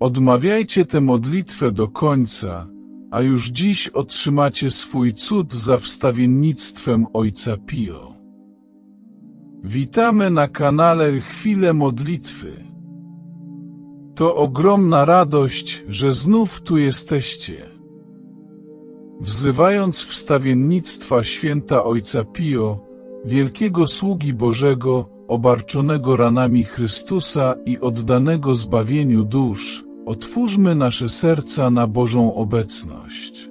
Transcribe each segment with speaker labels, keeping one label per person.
Speaker 1: Odmawiajcie tę modlitwę do końca, a już dziś otrzymacie swój cud za wstawiennictwem Ojca Pio. Witamy na kanale Chwile Modlitwy. To ogromna radość, że znów tu jesteście. Wzywając wstawiennictwa święta Ojca Pio, wielkiego sługi Bożego, obarczonego ranami Chrystusa i oddanego zbawieniu dusz, otwórzmy nasze serca na Bożą obecność.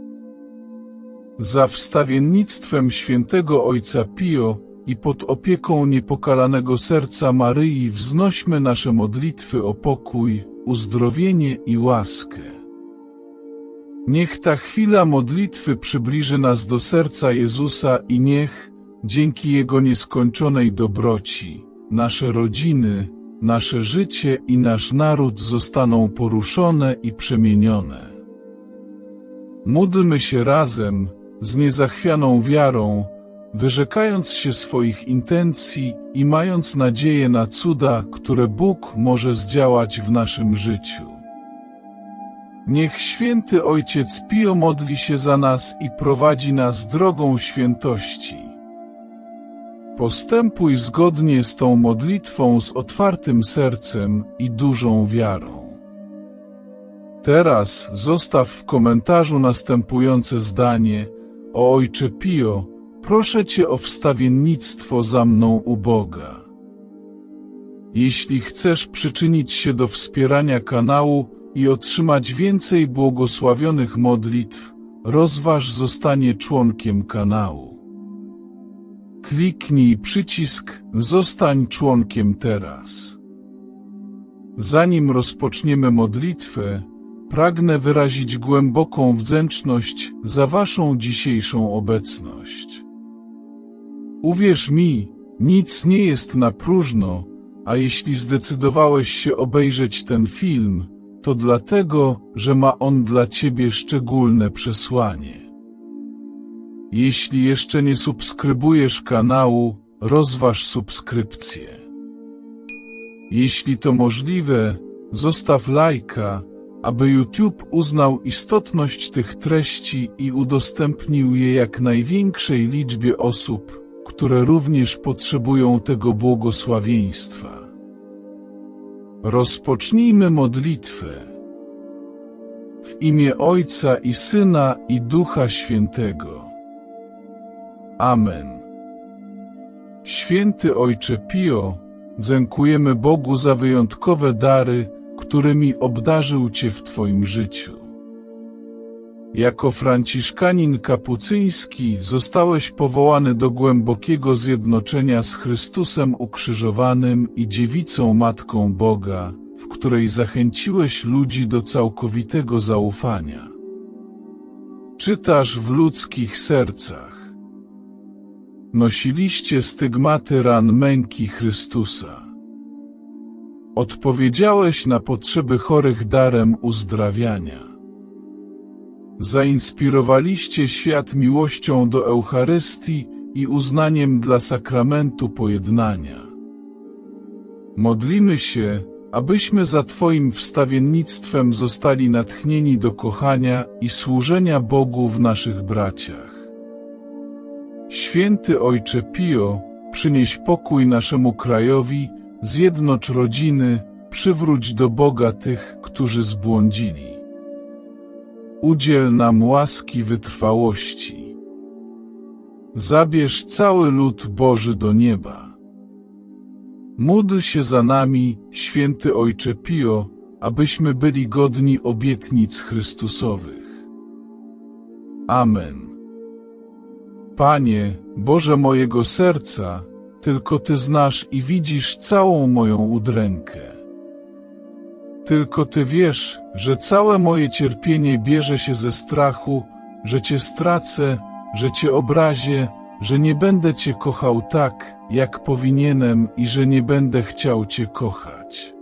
Speaker 1: Za wstawiennictwem świętego Ojca Pio i pod opieką niepokalanego serca Maryi wznośmy nasze modlitwy o pokój, uzdrowienie i łaskę. Niech ta chwila modlitwy przybliży nas do serca Jezusa i niech, dzięki Jego nieskończonej dobroci, nasze rodziny, nasze życie i nasz naród zostaną poruszone i przemienione. Módlmy się razem, z niezachwianą wiarą, wyrzekając się swoich intencji i mając nadzieję na cuda, które Bóg może zdziałać w naszym życiu. Niech święty Ojciec Pio modli się za nas i prowadzi nas drogą świętości. Postępuj zgodnie z tą modlitwą z otwartym sercem i dużą wiarą. Teraz zostaw w komentarzu następujące zdanie: O Ojcze Pio, proszę Cię o wstawiennictwo za mną u Boga. Jeśli chcesz przyczynić się do wspierania kanału i otrzymać więcej błogosławionych modlitw, rozważ zostanie członkiem kanału. Kliknij przycisk Zostań członkiem teraz. Zanim rozpoczniemy modlitwę, pragnę wyrazić głęboką wdzięczność za Waszą dzisiejszą obecność. Uwierz mi, nic nie jest na próżno, a jeśli zdecydowałeś się obejrzeć ten film, to dlatego, że ma on dla Ciebie szczególne przesłanie. Jeśli jeszcze nie subskrybujesz kanału, rozważ subskrypcję. Jeśli to możliwe, zostaw lajka, aby YouTube uznał istotność tych treści i udostępnił je jak największej liczbie osób, które również potrzebują tego błogosławieństwa. Rozpocznijmy modlitwę. W imię Ojca i Syna i Ducha Świętego. Amen. Święty Ojcze Pio, dziękujemy Bogu za wyjątkowe dary, którymi obdarzył Cię w Twoim życiu. Jako franciszkanin kapucyński zostałeś powołany do głębokiego zjednoczenia z Chrystusem ukrzyżowanym i dziewicą Matką Boga, w której zachęciłeś ludzi do całkowitego zaufania. Czytasz w ludzkich sercach. Nosiliście stygmaty ran męki Chrystusa. Odpowiedziałeś na potrzeby chorych darem uzdrawiania. Zainspirowaliście świat miłością do Eucharystii i uznaniem dla sakramentu pojednania. Modlimy się, abyśmy za Twoim wstawiennictwem zostali natchnieni do kochania i służenia Bogu w naszych braciach. Święty Ojcze Pio, przynieś pokój naszemu krajowi, zjednocz rodziny, przywróć do Boga tych, którzy zbłądzili. Udziel nam łaski wytrwałości. Zabierz cały lud Boży do nieba. Módl się za nami, święty Ojcze Pio, abyśmy byli godni obietnic Chrystusowych. Amen. Panie, Boże mojego serca, tylko Ty znasz i widzisz całą moją udrękę. Tylko Ty wiesz, że całe moje cierpienie bierze się ze strachu, że Cię stracę, że Cię obrazię, że nie będę Cię kochał tak, jak powinienem i że nie będę chciał Cię kochać.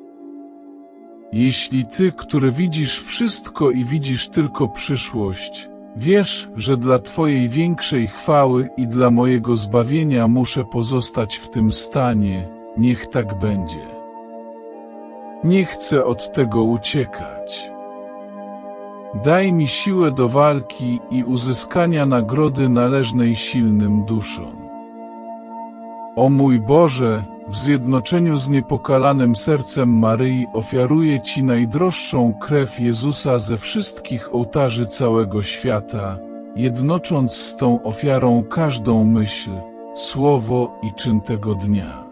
Speaker 1: Jeśli Ty, który widzisz wszystko i widzisz tylko przyszłość, wiesz, że dla Twojej większej chwały i dla mojego zbawienia muszę pozostać w tym stanie, niech tak będzie. Nie chcę od tego uciekać. Daj mi siłę do walki i uzyskania nagrody należnej silnym duszom. O mój Boże, w zjednoczeniu z niepokalanym sercem Maryi ofiaruję Ci najdroższą krew Jezusa ze wszystkich ołtarzy całego świata, jednocząc z tą ofiarą każdą myśl, słowo i czyn tego dnia.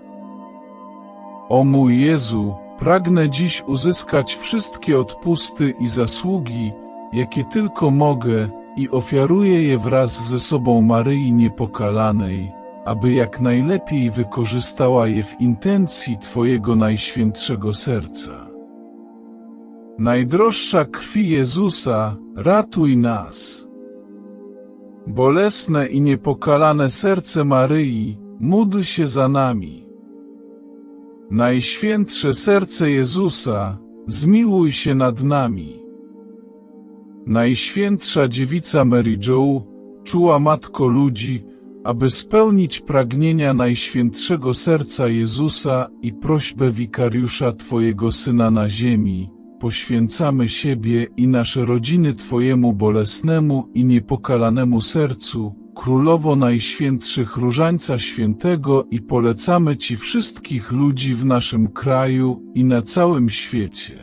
Speaker 1: O mój Jezu, pragnę dziś uzyskać wszystkie odpusty i zasługi, jakie tylko mogę i ofiaruję je wraz ze sobą Maryi Niepokalanej, aby jak najlepiej wykorzystała je w intencji Twojego Najświętszego Serca. Najdroższa krwi Jezusa, ratuj nas. Bolesne i niepokalane serce Maryi, módl się za nami. Najświętsze serce Jezusa, zmiłuj się nad nami. Najświętsza dziewica Mary Jo, czuła matko ludzi, aby spełnić pragnienia Najświętszego Serca Jezusa i prośbę wikariusza Twojego Syna na ziemi, poświęcamy siebie i nasze rodziny Twojemu bolesnemu i niepokalanemu sercu, Królowo Najświętszych Różańca Świętego i polecamy Ci wszystkich ludzi w naszym kraju i na całym świecie.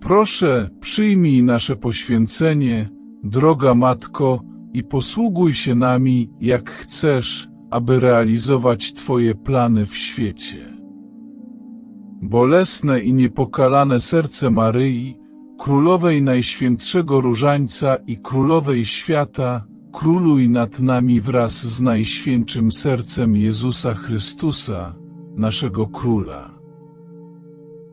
Speaker 1: Proszę, przyjmij nasze poświęcenie, droga Matko, i posługuj się nami, jak chcesz, aby realizować Twoje plany w świecie. Bolesne i niepokalane serce Maryi, Królowej Najświętszego Różańca i Królowej Świata, króluj nad nami wraz z Najświętszym Sercem Jezusa Chrystusa, naszego Króla.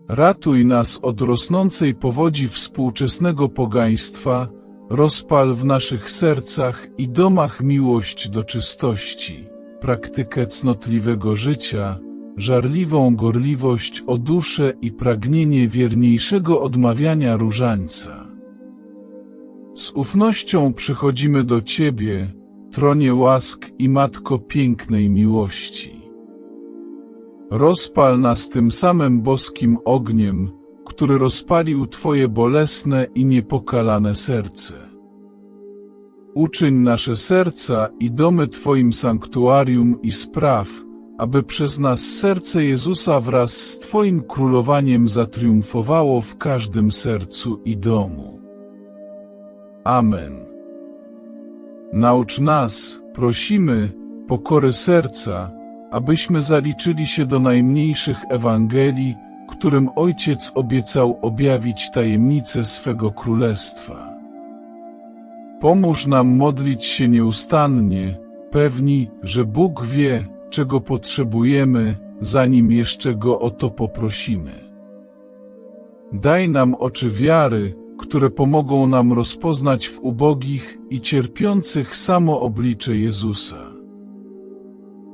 Speaker 1: Ratuj nas od rosnącej powodzi współczesnego pogaństwa, rozpal w naszych sercach i domach miłość do czystości, praktykę cnotliwego życia, żarliwą gorliwość o duszę i pragnienie wierniejszego odmawiania różańca. Z ufnością przychodzimy do Ciebie, tronie łask i Matko pięknej miłości. Rozpal nas tym samym boskim ogniem, który rozpalił Twoje bolesne i niepokalane serce. Uczyń nasze serca i domy Twoim sanktuarium i spraw, aby przez nas serce Jezusa wraz z Twoim królowaniem zatriumfowało w każdym sercu i domu. Amen. Naucz nas, prosimy, pokory serca, abyśmy zaliczyli się do najmniejszych Ewangelii, którym Ojciec obiecał objawić tajemnice swego królestwa. Pomóż nam modlić się nieustannie, pewni, że Bóg wie, czego potrzebujemy, zanim jeszcze Go o to poprosimy. Daj nam oczy wiary, które pomogą nam rozpoznać w ubogich i cierpiących samo oblicze Jezusa.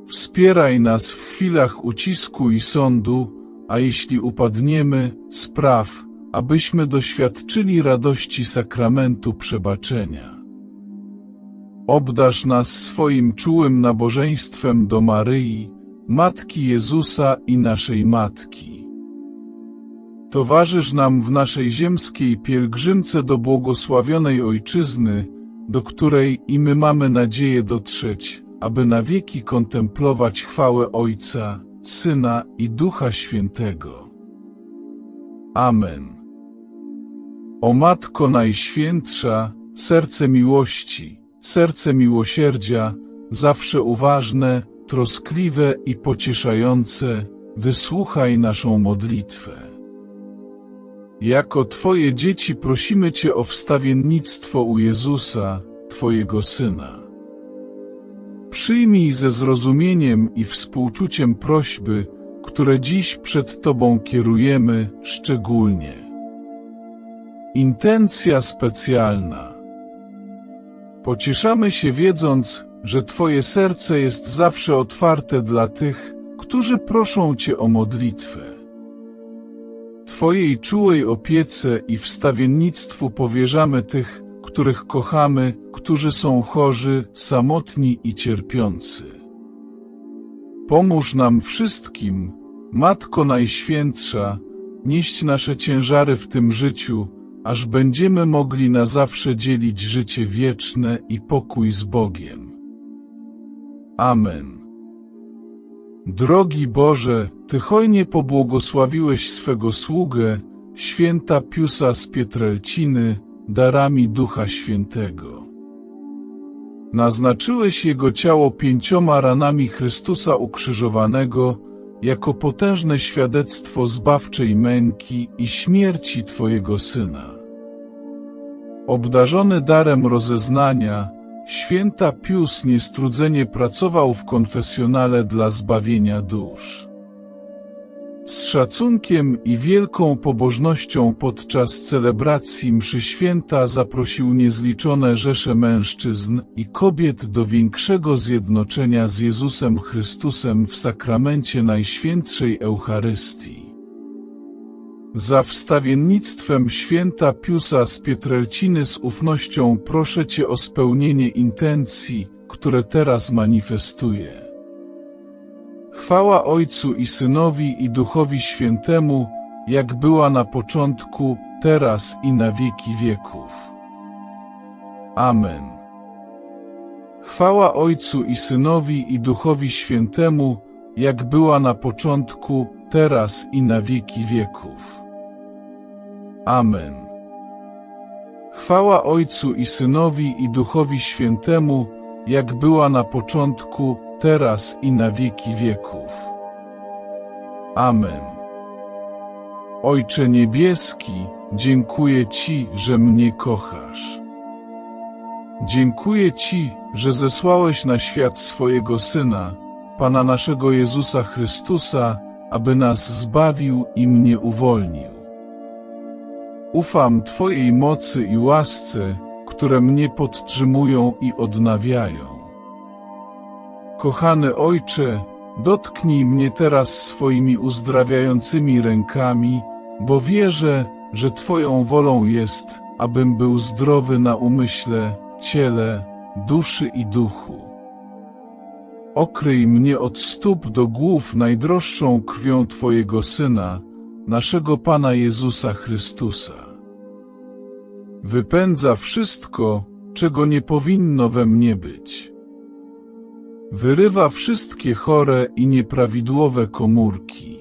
Speaker 1: Wspieraj nas w chwilach ucisku i sądu, a jeśli upadniemy, spraw, abyśmy doświadczyli radości sakramentu przebaczenia. Obdarz nas swoim czułym nabożeństwem do Maryi, Matki Jezusa i naszej Matki. Towarzysz nam w naszej ziemskiej pielgrzymce do błogosławionej Ojczyzny, do której i my mamy nadzieję dotrzeć, aby na wieki kontemplować chwałę Ojca, Syna i Ducha Świętego. Amen. O Matko Najświętsza, serce miłości, serce miłosierdzia, zawsze uważne, troskliwe i pocieszające, wysłuchaj naszą modlitwę. Jako Twoje dzieci prosimy Cię o wstawiennictwo u Jezusa, Twojego Syna. Przyjmij ze zrozumieniem i współczuciem prośby, które dziś przed Tobą kierujemy szczególnie. Intencja specjalna. Pocieszamy się wiedząc, że Twoje serce jest zawsze otwarte dla tych, którzy proszą Cię o modlitwę. Twojej czułej opiece i wstawiennictwu powierzamy tych, których kochamy, którzy są chorzy, samotni i cierpiący. Pomóż nam wszystkim, Matko Najświętsza, nieść nasze ciężary w tym życiu, aż będziemy mogli na zawsze dzielić życie wieczne i pokój z Bogiem. Amen. Drogi Boże, Ty hojnie pobłogosławiłeś swego sługę, święta Piusa z Pietrelciny, darami Ducha Świętego. Naznaczyłeś jego ciało pięcioma ranami Chrystusa ukrzyżowanego, jako potężne świadectwo zbawczej męki i śmierci Twojego Syna. Obdarzony darem rozeznania, święta Pius niestrudzenie pracował w konfesjonale dla zbawienia dusz. Z szacunkiem i wielką pobożnością podczas celebracji mszy święta zaprosił niezliczone rzesze mężczyzn i kobiet do większego zjednoczenia z Jezusem Chrystusem w sakramencie Najświętszej Eucharystii. Za wstawiennictwem święta Piusa z Pietrelciny z ufnością proszę Cię o spełnienie intencji, które teraz manifestuję. Chwała Ojcu i Synowi i Duchowi Świętemu, jak była na początku, teraz i na wieki wieków. Amen. Chwała Ojcu i Synowi i Duchowi Świętemu, jak była na początku, teraz i na wieki wieków. Amen. Chwała Ojcu i Synowi i Duchowi Świętemu, jak była na początku, teraz i na wieki wieków. Amen. Ojcze Niebieski, dziękuję Ci, że mnie kochasz. Dziękuję Ci, że zesłałeś na świat swojego Syna, Pana naszego Jezusa Chrystusa, aby nas zbawił i mnie uwolnił. Ufam Twojej mocy i łasce, które mnie podtrzymują i odnawiają. Kochany Ojcze, dotknij mnie teraz swoimi uzdrawiającymi rękami, bo wierzę, że Twoją wolą jest, abym był zdrowy na umyśle, ciele, duszy i duchu. Okryj mnie od stóp do głów najdroższą krwią Twojego Syna, naszego Pana Jezusa Chrystusa. Wypędza wszystko, czego nie powinno we mnie być. Wyrywa wszystkie chore i nieprawidłowe komórki.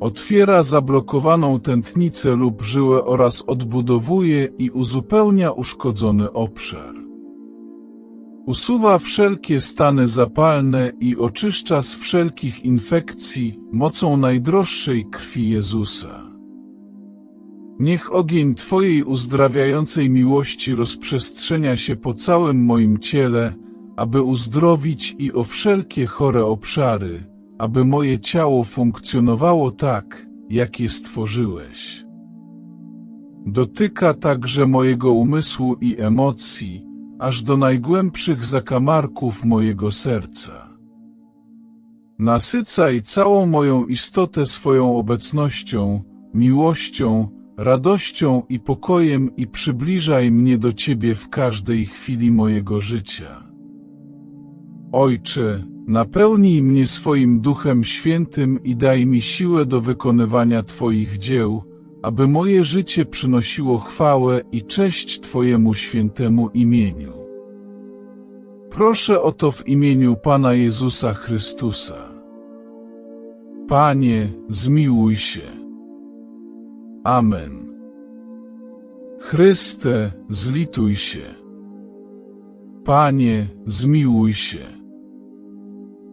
Speaker 1: Otwiera zablokowaną tętnicę lub żyłę oraz odbudowuje i uzupełnia uszkodzony obszar. Usuwa wszelkie stany zapalne i oczyszcza z wszelkich infekcji mocą najdroższej krwi Jezusa. Niech ogień Twojej uzdrawiającej miłości rozprzestrzenia się po całym moim ciele, aby uzdrowić i o wszelkie chore obszary, aby moje ciało funkcjonowało tak, jak je stworzyłeś. Dotyka także mojego umysłu i emocji, aż do najgłębszych zakamarków mojego serca. Nasycaj całą moją istotę swoją obecnością, miłością, radością i pokojem i przybliżaj mnie do Ciebie w każdej chwili mojego życia. Ojcze, napełnij mnie swoim Duchem Świętym i daj mi siłę do wykonywania Twoich dzieł, aby moje życie przynosiło chwałę i cześć Twojemu świętemu imieniu. Proszę o to w imieniu Pana Jezusa Chrystusa. Panie, zmiłuj się. Amen. Chryste, zlituj się. Panie, zmiłuj się.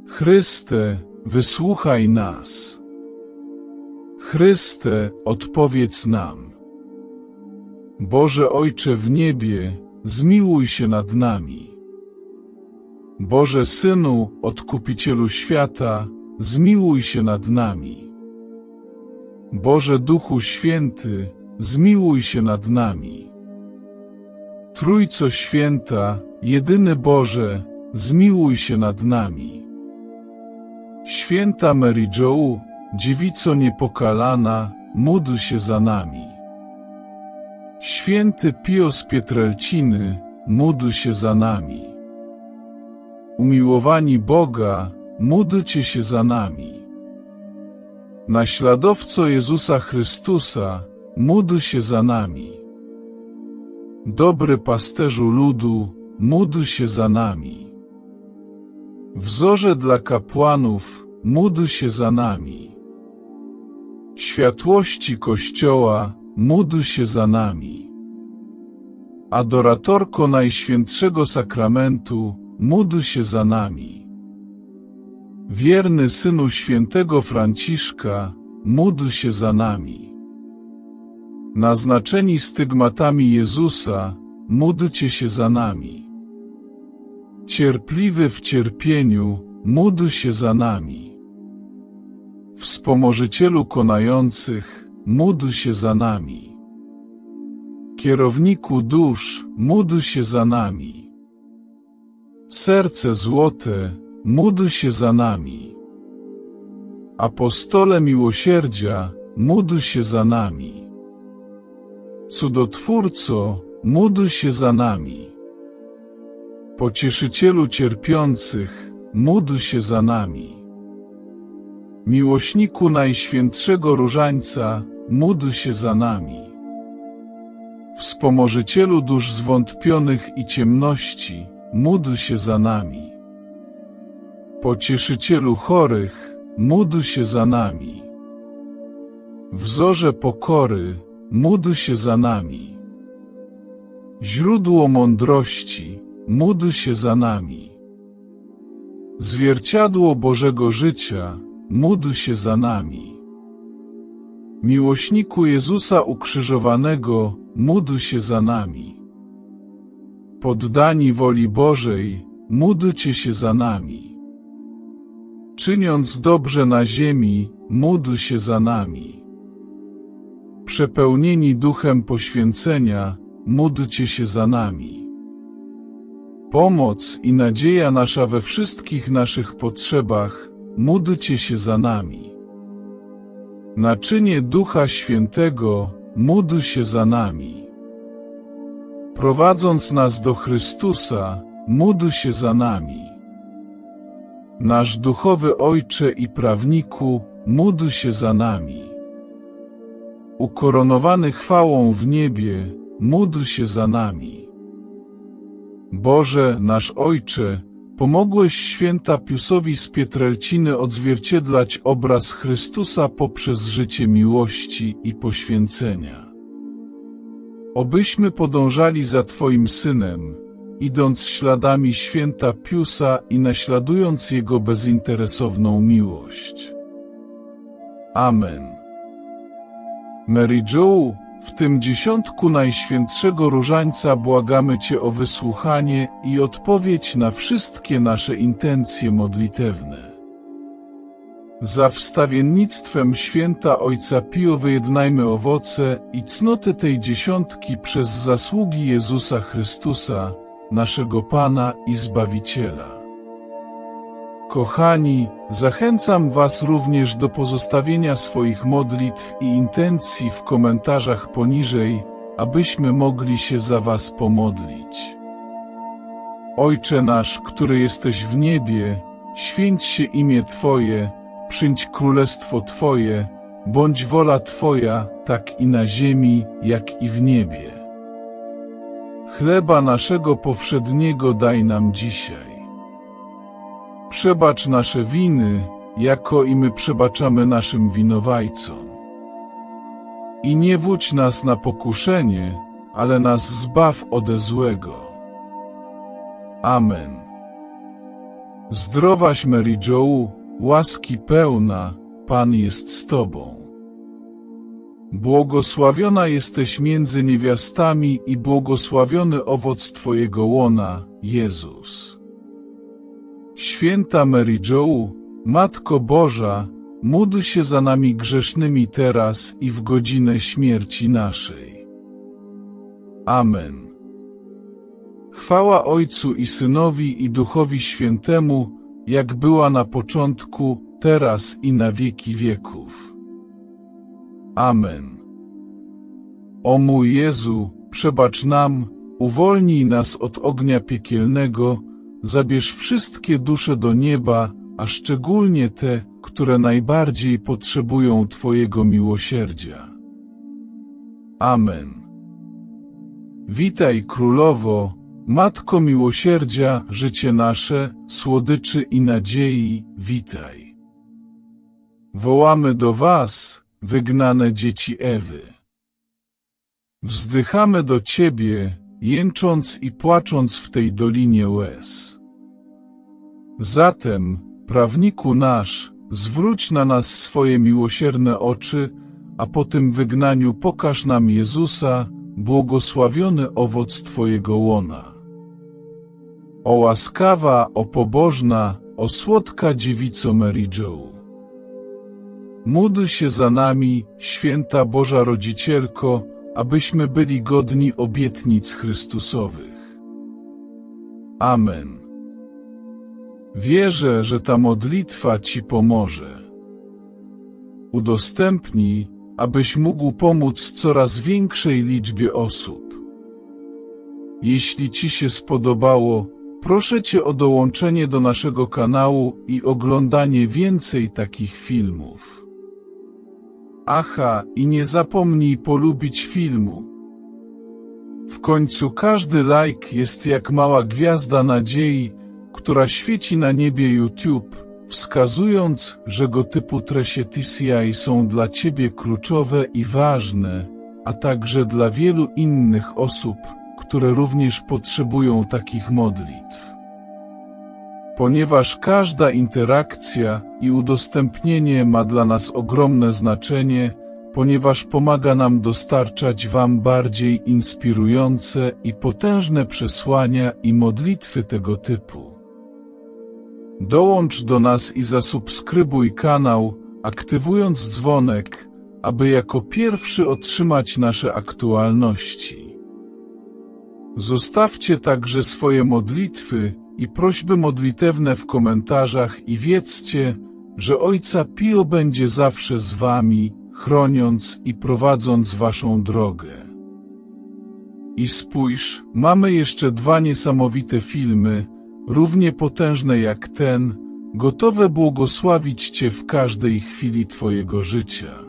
Speaker 1: Chryste, wysłuchaj nas. Chryste, odpowiedz nam. Boże Ojcze w niebie, zmiłuj się nad nami. Boże Synu, Odkupicielu świata, zmiłuj się nad nami. Boże Duchu Święty, zmiłuj się nad nami. Trójco Święta, jedyny Boże, zmiłuj się nad nami. Święta Mary Jo, dziewico niepokalana, módl się za nami. Święty Pio z Pietrelciny, módl się za nami. Umiłowani Boga, módlcie się za nami. Naśladowco Jezusa Chrystusa, módl się za nami. Dobry pasterzu ludu, módl się za nami. Wzorze dla kapłanów, módl się za nami. Światłości Kościoła, módl się za nami. Adoratorko Najświętszego Sakramentu, módl się za nami. Wierny Synu Świętego Franciszka, módl się za nami. Naznaczeni stygmatami Jezusa, módlcie się za nami. Cierpliwy w cierpieniu, módl się za nami. Wspomożycielu konających, módl się za nami. Kierowniku dusz, módl się za nami. Serce złote, módl się za nami. Apostole miłosierdzia, módl się za nami. Cudotwórco, módl się za nami. Pocieszycielu cierpiących, módl się za nami. Miłośniku Najświętszego Różańca, módl się za nami. Wspomożycielu dusz zwątpionych i ciemności, módl się za nami. Pocieszycielu chorych, módl się za nami. Wzorze pokory, módl się za nami. Źródło mądrości, módl się za nami. Zwierciadło Bożego życia, módl się za nami. Miłośniku Jezusa ukrzyżowanego, módl się za nami. Poddani woli Bożej, módlcie się za nami. Czyniąc dobrze na ziemi, módl się za nami. Przepełnieni duchem poświęcenia, módlcie się za nami. Pomoc i nadzieja nasza we wszystkich naszych potrzebach, módlcie się za nami. Naczynie Ducha Świętego, módl się za nami. Prowadząc nas do Chrystusa, módl się za nami. Nasz duchowy Ojcze i prawniku, módl się za nami. Ukoronowany chwałą w niebie, módl się za nami. Boże, nasz Ojcze, pomogłeś święta Piusowi z Pietrelciny odzwierciedlać obraz Chrystusa poprzez życie miłości i poświęcenia. Obyśmy podążali za Twoim Synem, idąc śladami święta Piusa i naśladując Jego bezinteresowną miłość. Amen. Mary Jo, w tym dziesiątku Najświętszego Różańca błagamy Cię o wysłuchanie i odpowiedź na wszystkie nasze intencje modlitewne. Za wstawiennictwem święta Ojca Pio wyjednajmy owoce i cnoty tej dziesiątki przez zasługi Jezusa Chrystusa, naszego Pana i Zbawiciela. Kochani, zachęcam Was również do pozostawienia swoich modlitw i intencji w komentarzach poniżej, abyśmy mogli się za Was pomodlić. Ojcze nasz, który jesteś w niebie, święć się imię Twoje, przyjdź królestwo Twoje, bądź wola Twoja, tak i na ziemi, jak i w niebie. Chleba naszego powszedniego daj nam dzisiaj. Przebacz nasze winy, jako i my przebaczamy naszym winowajcom. I nie wódź nas na pokuszenie, ale nas zbaw ode złego. Amen. Zdrowaś Mary Jo, łaski pełna, Pan jest z Tobą. Błogosławiona jesteś między niewiastami i błogosławiony owoc Twojego łona, Jezus. Święta Mary Jo, Matko Boża, módl się za nami grzesznymi teraz i w godzinę śmierci naszej. Amen. Chwała Ojcu i Synowi i Duchowi Świętemu, jak była na początku, teraz i na wieki wieków. Amen. O mój Jezu, przebacz nam, uwolnij nas od ognia piekielnego, zabierz wszystkie dusze do nieba, a szczególnie te, które najbardziej potrzebują Twojego miłosierdzia. Amen. Witaj Królowo, Matko miłosierdzia, życie nasze, słodyczy i nadziei, witaj. Wołamy do Was, wygnane dzieci Ewy. Wzdychamy do Ciebie, jęcząc i płacząc w tej dolinie łez. Zatem, prawniku nasz, zwróć na nas swoje miłosierne oczy, a po tym wygnaniu pokaż nam Jezusa, błogosławiony owoc Twojego łona. O łaskawa, o pobożna, o słodka dziewico Mary Jo. Módl się za nami, święta Boża Rodzicielko, abyśmy byli godni obietnic Chrystusowych. Amen. Wierzę, że ta modlitwa Ci pomoże. Udostępnij, abyś mógł pomóc coraz większej liczbie osób. Jeśli Ci się spodobało, proszę Cię o dołączenie do naszego kanału i oglądanie więcej takich filmów. Aha, i nie zapomnij polubić filmu. W końcu każdy like jest jak mała gwiazda nadziei, która świeci na niebie YouTube, wskazując, że go typu treści TCI są dla Ciebie kluczowe i ważne, a także dla wielu innych osób, które również potrzebują takich modlitw. Ponieważ każda interakcja i udostępnienie ma dla nas ogromne znaczenie, ponieważ pomaga nam dostarczać Wam bardziej inspirujące i potężne przesłania i modlitwy tego typu. Dołącz do nas i zasubskrybuj kanał, aktywując dzwonek, aby jako pierwszy otrzymać nasze aktualności. Zostawcie także swoje modlitwy i prośby modlitewne w komentarzach i wiedzcie, że Ojca Pio będzie zawsze z Wami, chroniąc i prowadząc Waszą drogę. I spójrz, mamy jeszcze dwa niesamowite filmy, równie potężne jak ten, gotowe błogosławić Cię w każdej chwili Twojego życia.